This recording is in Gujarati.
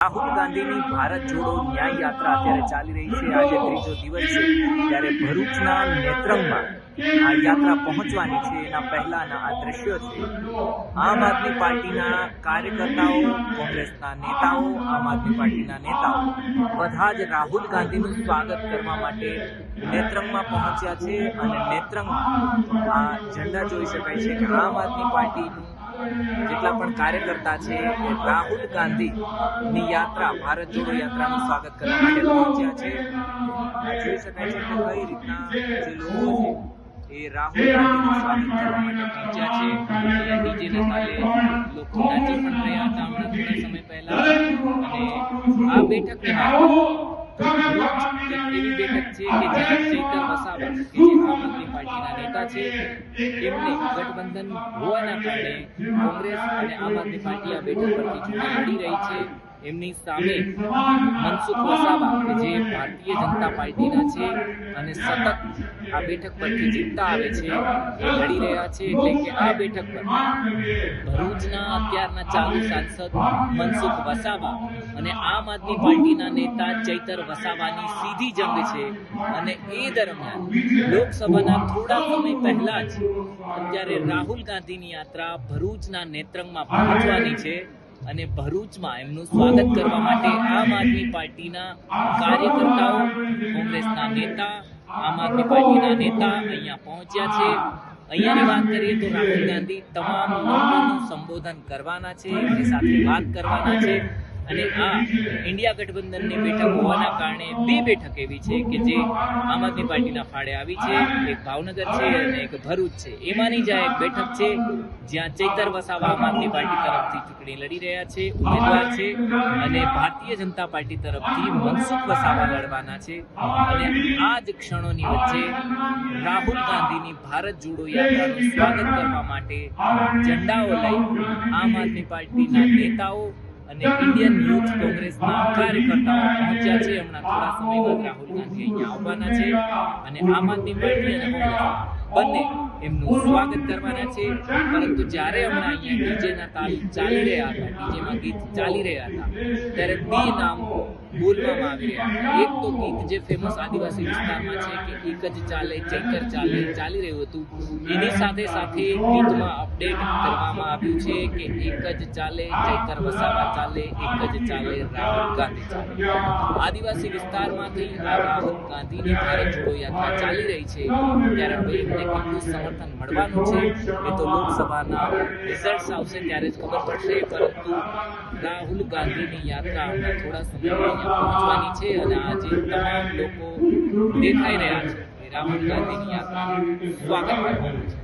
રાહુલ ગાંધીની ભારત જોડો ન્યાય યાત્રા અત્યારે ચાલી રહી છે. આજે ત્રીજો દિવસ છે. ત્યારે ભરૂચના નેત્રંગમાં આ યાત્રા પહોંચવાની છે. એના પહેલાના આ દ્રશ્યો છે. આમ આદમી પાર્ટીના કાર્યકર્તાઓ, કોંગ્રેસના નેતાઓ, આમ આદમી પાર્ટીના નેતાઓ, બધા જ રાહુલ ગાંધીનું સ્વાગત કરવા માટે નેત્રંગમાં પહોંચ્યા છે. અને નેત્રંગમાં આ ઝંડા જોઈ શકાય છે કે આમ આદમી પાર્ટીનું જેટલા પણ કાર્યકર્તા છે એ રાહુલ ગાંધીની યાત્રા ભારત જોડો યાત્રાનું સ્વાગત કરવા માટે પહોંચ્યા છે. જોઈ શકાય છે કે કઈ રીતના જે લોકો છે એ રાહુલ ગાંધીનું સ્વાગત કરવા માટે પહોંચ્યા છે. ડીજેના તાલે લોકો નાચી પણ રહ્યા હતા હમણાં થોડા સમય પહેલા અને આ બેઠકની વાત ભરૂચ એક એવી બેઠક છે કે જ્યાં ચૈતર વસાવા કે જે પાર્ટીના નેતા છે એમને ગઠબંધન હોવાના કારણે કોંગ્રેસ અને આમ આદમી પાર્ટી આ બેઠક પરથી ચૂંટણી લડી રહી છે. એમની સામે મનસુખ વસાવા, કે જે ભારતીય જનતા પાર્ટીના છે અને સતત આ બેઠક પરથી જીતતા આવે છે, એ લડી રહ્યા છે એટલે કે આ બેઠક પર ભરૂચના અત્યારના ચાલુ સાંસદ મનસુખ વસાવા અને આમ આદમી પાર્ટીના નેતા ચૈતર વસાવાની સીધી જંગ છે અને એ દરમિયાન લોકસભાના થોડા સમય પહેલા જ અત્યારે રાહુલ ગાંધીની યાત્રા ભરૂચના નેત્રંગમાં પહોંચવાની છે. અને ભરૂચમાં એમનું સ્વાગત કરવા માટે આમ આદમી પાર્ટીના કાર્યકર્તાઓ, કોંગ્રેસના નેતા, આમ આદમી પાર્ટીના નેતા અહીંયા પહોંચ્યા છે. અહીંયાની વાત કરીએ તો રાહુલ ગાંધી તમામ લોકોનું સંબોધન કરવાના છે એમની સાથે વાત કરવાના છે. અને આ ઇન્ડિયા ગઠબંધનની બેઠક હોવાના કારણે બે બેઠક એવી છે કે જે આમ આદમી પાર્ટીના ફાળે આવી છે. એક ભાવનગર છે અને એક ભરૂચ છે. એમાંની જ આ એક બેઠક છે, જ્યાં ચૈતર વસાવા આમ આદમી પાર્ટી તરફથી ચૂંટણી લડી રહ્યા છે, ઉમેદવાર છે અને ભારતીય જનતા પાર્ટી તરફથી મનસુખ વસાવા લડવાના છે. અને આ જ ક્ષણોની વચ્ચે રાહુલ ગાંધીની ભારત જોડો યાત્રાનું સ્વાગત કરવા માટે ઝંડાઓ લઈ આમ આદમી પાર્ટીના નેતાઓ અને ઇન્ડિયન યુથ કોંગ્રેસના કાર્યકર્તાઓ પહોંચ્યા છે. હમણાં થોડા સમય બાદ રાહુલ ગાંધી અહીંયા આવવાના છે. અને આમ આદમી પાર્ટી અને કોંગ્રેસ બંને એમનું સ્વાગત કરવાના છે. પરંતુ જ્યારે હમણાં અહીંયા ડીજેના તાલ ચાલી રહ્યા હતા ડીજેમાં ગીત ચાલી રહ્યા હતા, ત્યારે બે નામ બોલવામાં આવી રહ્યા એક તો ગીત જે ફેમસ આદિવાસી વિસ્તારમાં છે કે એક જ ચાલે, ચેકર ચાલે, ચાલી રહ્યું હતું. એની સાથે સાથે ગીતમાં અપડેટ કરવામાં આવ્યું છે કે એક જ ચાલે, ચેકર વસાવા ચાલે, એક જ ચાલે, રાહુલ ગાંધી ચાલે. આદિવાસી વિસ્તારમાંથી આ રાહુલ ગાંધીની ભારત યાત્રા ચાલી રહી છે, ત્યારે હવે સમર્થન મળવાનું છે એ તો લોકસભાના રિઝલ્ટ આવશે ત્યારે જ ખબર પડશે. પરંતુ રાહુલ ગાંધીની યાત્રા હમણાં થોડા સમયમાં પહોંચવાની છે અને આજે તમામ લોકો દેખાઈ રહ્યા છે રાહુલ ગાંધીની યાત્રાનું સ્વાગત કરવાનું છે.